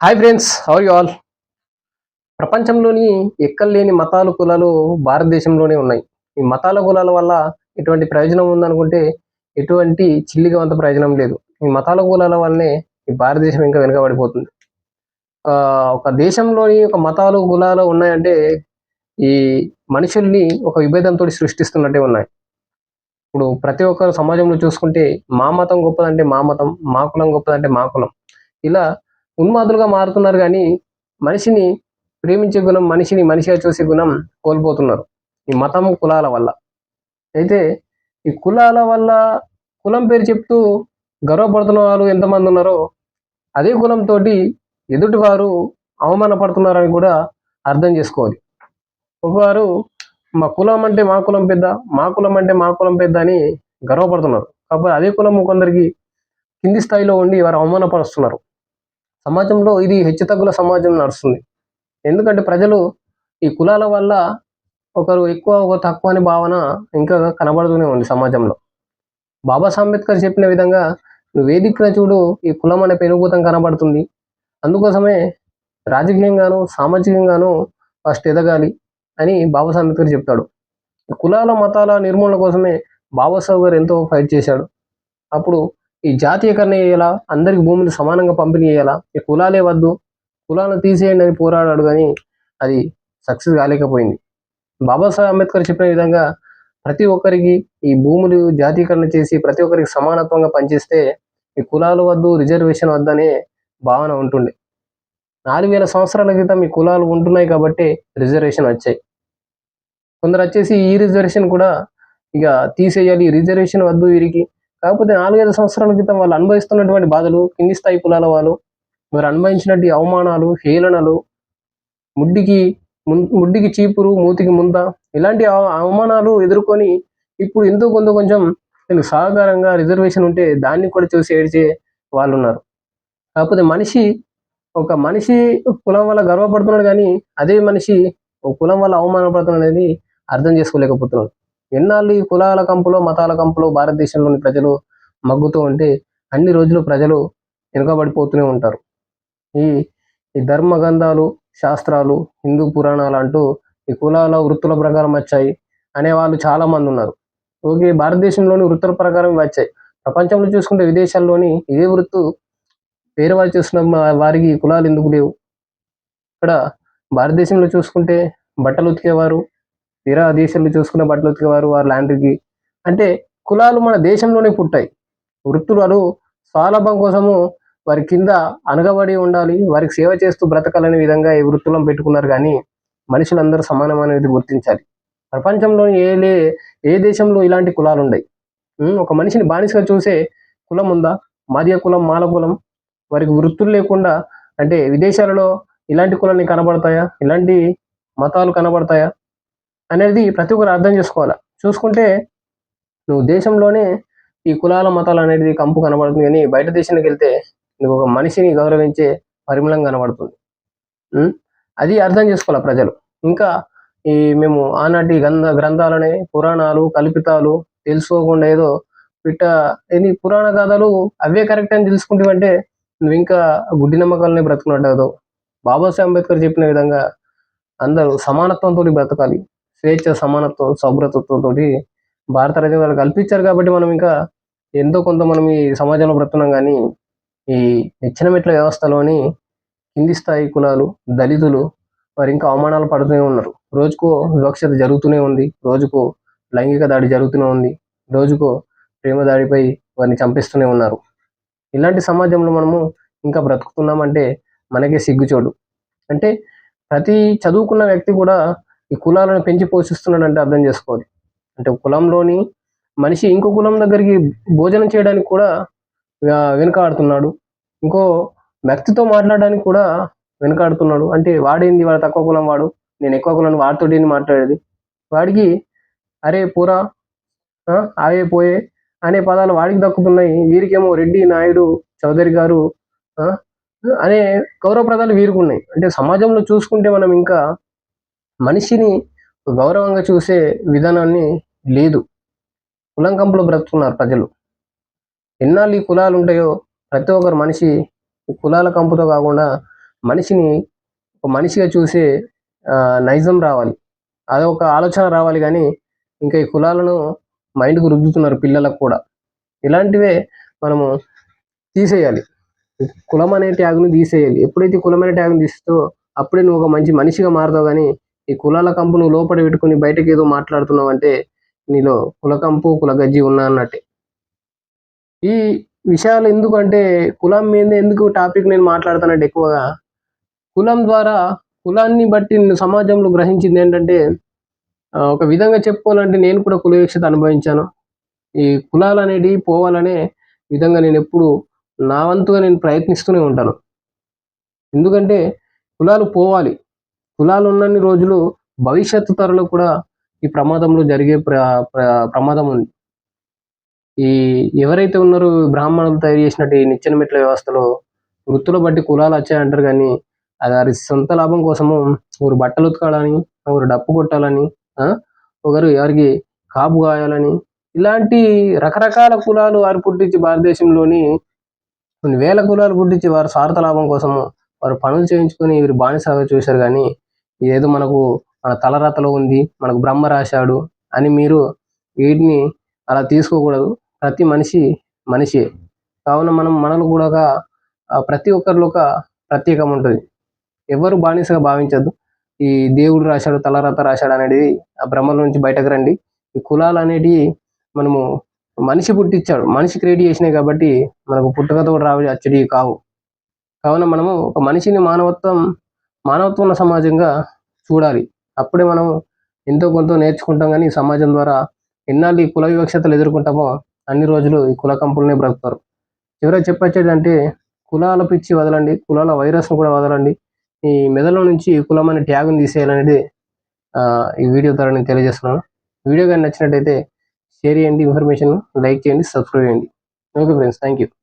Hi friends how you all ప్రపంచంలోని ఎక్కలేని మతాలు కులాలు భారతదేశంలోనే ఉన్నాయి. ఈ మతాల కులాల వల్ల ఎటువంటి ప్రయోజనం ఉందనుకుంటే ఎటువంటి చిల్లిగా అంత ప్రయోజనం లేదు. ఈ మతాల కులాల వల్లనే ఈ భారతదేశం ఇంకా వెనుకబడిపోతుంది. ఆ, ఒక దేశంలోని ఒక మతాలు కులాలు ఉన్నాయంటే ఈ మనుషుల్ని ఒక విభేదంతో సృష్టిస్తున్నట్టే ఉన్నాయి. ఇప్పుడు ప్రతి ఒక్కరు సమాజంలో చూసుకుంటే మా మతం గొప్పదంటే మా మతం మా కులం గొప్పదంటే మా కులం. ఇలా ఉన్మాదులుగా మారుతున్నారు కానీ మనిషిని ప్రేమించే గుణం మనిషిని మనిషిగా చూసే గుణం కోల్పోతున్నారు ఈ మతం కులాల వల్ల. అయితే ఈ కులాల వల్ల కులం పేరు చెప్తూ గర్వపడుతున్న వాళ్ళు ఎంతమంది ఉన్నారో అదే కులంతో ఎదుటివారు అవమానపడుతున్నారని కూడా అర్థం చేసుకోవాలి. ఒకవారు మా కులం అంటే మా కులం పెద్ద మా కులం అంటే మా కులం పెద్ద అని గర్వపడుతున్నారు. కాకపోతే అదే కులం కొందరికి కింది స్థాయిలో ఉండి వారు అవమానపరుస్తున్నారు. సమాజంలో ఇది హెచ్చుతగ్గుల సమాజం నడుస్తుంది. ఎందుకంటే ప్రజలు ఈ కులాల వల్ల ఒకరు ఎక్కువ ఒక తక్కువ అనే భావన ఇంకా కనబడుతూనే ఉంది సమాజంలో. బాబా అంబేద్కర్ చెప్పిన విధంగా నువ్వు వేదికన చూడు ఈ కులం అనే పెనుభూతం కనబడుతుంది. అందుకోసమే రాజకీయంగాను సామాజికంగాను ఫస్ట్ ఎదగాలి అని బాబా అంబేద్కర్ చెప్తాడు. ఈ కులాల మతాల నిర్మూలన కోసమే బాబాసాహెబ్ గారు ఎంతో ఫైట్ చేశాడు. అప్పుడు ఈ జాతీయకరణ చేయాలా? అందరికి భూములు సమానంగా పంపిణీ చేయాలా? ఈ కులాలే వద్దు. కులాలను తీసేయండి అని పోరాడాడు కానీ అది సక్సెస్ కాలేకపోయింది. బాబాసాహెబ్ అంబేద్కర్ చెప్పిన విధంగా ప్రతి ఒక్కరికి ఈ భూములు జాతీయకరణ చేసి ప్రతి ఒక్కరికి సమానత్వంగా పనిచేస్తే ఈ కులాలు వద్దు రిజర్వేషన్ వద్దనే భావన ఉంటుండే. నాలుగు వేల సంవత్సరాల క్రితం ఈ కులాలు ఉంటున్నాయి కాబట్టి రిజర్వేషన్ వచ్చాయి. కొందరు వచ్చేసి ఈ రిజర్వేషన్ కూడా ఇక తీసేయాలి. రిజర్వేషన్ వద్దు వీరికి. కాకపోతే నాలుగైదు సంవత్సరాల క్రితం వాళ్ళు అనుభవిస్తున్నటువంటి బాధలు కింది స్థాయి కులాల వాళ్ళు వారు అనుభవించినట్టు అవమానాలు హేళనలు ముడ్డికి ముడ్డికి చీపురు మూతికి ముంద ఇలాంటి అవమానాలు ఎదుర్కొని ఇప్పుడు ఎంతో కొంత కొంచెం నేను సహకారంగా రిజర్వేషన్ ఉంటే దాన్ని కూడా చూసి ఏడ్చే వాళ్ళు ఉన్నారు కాకపోతే మనిషి ఒక మనిషి కులం వల్ల గర్వపడుతున్నాడు కానీ అదే మనిషి ఒక కులం వల్ల అవమానపడుతున్నాడు అనేది అర్థం చేసుకోలేకపోతున్నాడు. ఎన్నాళ్ళు ఈ కులాల కంపులో మతాల కంపులో భారతదేశంలోని ప్రజలు మగ్గుతూ ఉంటే అన్ని రోజులు ప్రజలు వెనుకబడిపోతూనే ఉంటారు. ఈ ఈ ధర్మ శాస్త్రాలు హిందూ పురాణాలు అంటూ ఈ కులాల వృత్తుల ప్రకారం వచ్చాయి అనే వాళ్ళు చాలా మంది ఉన్నారు. ఓకే భారతదేశంలోని వృత్తుల ప్రకారం వచ్చాయి. ప్రపంచంలో చూసుకుంటే విదేశాల్లోని ఇదే వృత్తు వేరే వాళ్ళు చూసిన వారికి కులాలు ఎందుకు లేవు? ఇక్కడ భారతదేశంలో చూసుకుంటే బట్టలు ఉతికేవారు వేరే దేశాల్లో చూసుకునే బట్టలు ఉతికే వారు లాండ్రీకి. అంటే కులాలు మన దేశంలోనే పుట్టాయి. వృత్తులు స్వాలభం కోసము వారి కింద అనగబడి ఉండాలి వారికి సేవ చేస్తూ బ్రతకాలనే విధంగా ఈ వృత్తులను పెట్టుకున్నారు కానీ మనుషులందరూ సమానమనేది గుర్తించాలి. ప్రపంచంలోని ఏ లే ఏ దేశంలో ఇలాంటి కులాలు ఉన్నాయి ఒక మనిషిని బానిసగా చూసే కులం ఉందా? మాదియ కులం మాల కులం? వారికి వృత్తులు లేకుండా అంటే విదేశాలలో ఇలాంటి కులాన్ని కనబడతాయా? ఇలాంటి మతాలు కనబడతాయా? అనేది ప్రతి ఒక్కరు అర్థం చేసుకోవాలి? చూసుకుంటే నువ్వు దేశంలోనే ఈ కులాల మతాలు అనేది కంపు కనబడుతుంది కానీ బయట దేశానికి వెళ్తే నువ్వు ఒక మనిషిని గౌరవించే పరిమళం కనబడుతుంది. అది అర్థం చేసుకోవాలి ప్రజలు? ఇంకా ఈ మేము ఆనాటి గ్రంథ గ్రంథాలనే పురాణాలు కల్పితాలు తెలుసుకోకుండా ఏదో పిట్ట ఇది పురాణ కథలు అవే కరెక్ట్ అని తెలుసుకుంటావంటే నువ్వు ఇంకా గుడ్డి నమ్మకాలని బ్రతుకున్నట్టు ఏదో బాబాసాహెబ్ అంబేద్కర్ చెప్పిన విధంగా అందరూ సమానత్వంతో బ్రతకాలి. స్వేచ్ఛ సమానత్వం సౌభ్రతత్వంతో భారత రాజ్యాంగాలు కల్పించారు కాబట్టి మనం ఇంకా ఎంతో కొంత మనం ఈ సమాజంలో బ్రతున్నాం కానీ ఈ నిచ్చెన మెట్ల వ్యవస్థలోని కింది స్థాయి కులాలు దళితులు వారు ఇంకా అవమానాలు పడుతూనే ఉన్నారు. రోజుకో వివక్షత జరుగుతూనే ఉంది. రోజుకో లైంగిక దాడి జరుగుతూనే ఉంది. రోజుకో ప్రేమ దాడిపై వారిని చంపిస్తూనే ఉన్నారు. ఇలాంటి సమాజంలో మనము ఇంకా బ్రతుకుతున్నామంటే మనకే సిగ్గుచోడు అంటే ప్రతి చదువుకున్న వ్యక్తి కూడా ఈ కులాలను పెంచి పోషిస్తున్నాడంటే అర్థం చేసుకోవాలి. అంటే కులంలోని మనిషి ఇంకో కులం దగ్గరికి భోజనం చేయడానికి కూడా వెనుకాడుతున్నాడు. ఇంకో వ్యక్తితో మాట్లాడడానికి కూడా వెనుకాడుతున్నాడు. అంటే వాడేంది? వాడు తక్కువ కులం వాడు. నేను ఎక్కువ కులం వాడితో మాట్లాడేది? వాడికి అరే పూరా ఆ, ఆవే పోయే అనే పదాలు వాడికి దక్కుతున్నాయి. వీరికేమో రెడ్డి నాయుడు చౌదరి గారు ఆ, అనే గౌరవప్రదాలు వీరికి ఉన్నాయి. అంటే సమాజంలో చూసుకుంటే మనం ఇంకా మనిషిని గౌరవంగా చూసే విధానాన్ని లేదు. కులం కంపులో బ్రతుకున్నారు ప్రజలు. ఎన్నాళ్ళు ఈ కులాలు ఉంటాయో ప్రతి ఒక్కరు మనిషి కులాల కంపుతో కాకుండా మనిషిని ఒక మనిషిగా చూసే నైజం రావాలి. అదొక ఆలోచన రావాలి కానీ ఇంకా ఈ కులాలను మైండ్కు రుద్దుతున్నారు పిల్లలకు కూడా. ఇలాంటివే మనము తీసేయాలి. కులం అనే ట్యాగ్ను తీసేయాలి. ఎప్పుడైతే కులం అనే ట్యాగ్ను తీస్తావో అప్పుడే నువ్వు ఒక మంచి మనిషిగా మారుతావు కానీ ఈ కులాల కంపు నువ్వు లోపల పెట్టుకుని బయటకు ఏదో మాట్లాడుతున్నావు అంటే నీలో కులకంపు కులగజ్జి ఉన్నా అన్నట్టే. ఈ విషయాలు ఎందుకంటే కులం మీద ఎందుకు టాపిక్ నేను మాట్లాడతానంటే ఎక్కువగా కులం ద్వారా కులాన్ని బట్టి నేను సమాజంలో గ్రహించింది ఏంటంటే ఒక విధంగా చెప్పుకోవాలంటే నేను కూడా కులవిక్షత అనుభవించాను. ఈ కులాలు అనేది పోవాలనే విధంగా నేను ఎప్పుడు నా వంతుగా నేను ప్రయత్నిస్తూనే ఉంటాను. ఎందుకంటే కులాలు పోవాలి. కులాలు ఉన్నన్ని రోజులు భవిష్యత్తు తరలో కూడా ఈ ప్రమాదంలో జరిగే ప్ర ప్రమాదం ఉంది. ఈ ఎవరైతే ఉన్నారో బ్రాహ్మణులు తయారు చేసినట్టు ఈ నిచ్చెన మెట్ల వ్యవస్థలో వృత్తుల బట్టి కులాలు వచ్చాయంటారు కానీ అది వారి సొంత లాభం కోసము ఒకరు బట్టలు ఉతకాలని ఒకరు డప్పు కొట్టాలని ఆ, ఒకరు ఎవరికి కాపు కాయాలని ఇలాంటి రకరకాల కులాలు వారు పుట్టించి భారతదేశంలోని కొన్ని వేల కులాలు పుట్టించి వారి స్వార్థ లాభం కోసము వారు పనులు చేయించుకొని వీరు బానిసగా చూశారు కానీ ఏదో మనకు మన తలరాతలో ఉంది మనకు బ్రహ్మ రాశాడు అని మీరు వీటిని అలా తీసుకోకూడదు. ప్రతి మనిషి మనిషి. కావున మనం మనలో కూడా ఒక, ప్రతి ఒక్కరిలో ఒక ప్రత్యేకం ఉంటుంది. ఎవరు బానిసగా భావించద్దు. ఈ దేవుడు రాశాడు తలరాత రాశాడు అనేది ఆ భ్రమల నుంచి బయటకు రండి. ఈ కులాలు అనేటివి మనము మనిషి పుట్టించాడు మనిషి క్రియేట్ చేసినాయి కాబట్టి మనకు పుట్టుకతో రావి అచ్చడి కావు. కావున మనము ఒక మనిషిని మానవత్వం మానవత్వం ఉన్న సమాజంగా చూడాలి. అప్పుడే మనం ఎంతో కొంత నేర్చుకుంటాం కానీ ఈ సమాజం ద్వారా ఎన్నాళ్ళు ఈ కుల వివక్షతలు ఎదుర్కొంటామో అన్ని రోజులు ఈ కుల కంపులనే బ్రతుకుతారు. చివరిగా చెప్పొచ్చేదంటే కులాల పిచ్చి వదలండి కులాల వైరస్ను కూడా వదలండి. ఈ మెదడులో నుంచి ఈ కులం అనే ట్యాగ్ని తీసేయాలనేది ఆ, ఈ వీడియో ద్వారా నేను తెలియజేస్తున్నాను. వీడియో కానీ నచ్చినట్టయితే షేర్ చేయండి ఇన్ఫర్మేషన్ లైక్ చేయండి సబ్స్క్రైబ్ చేయండి. Okay friends thank you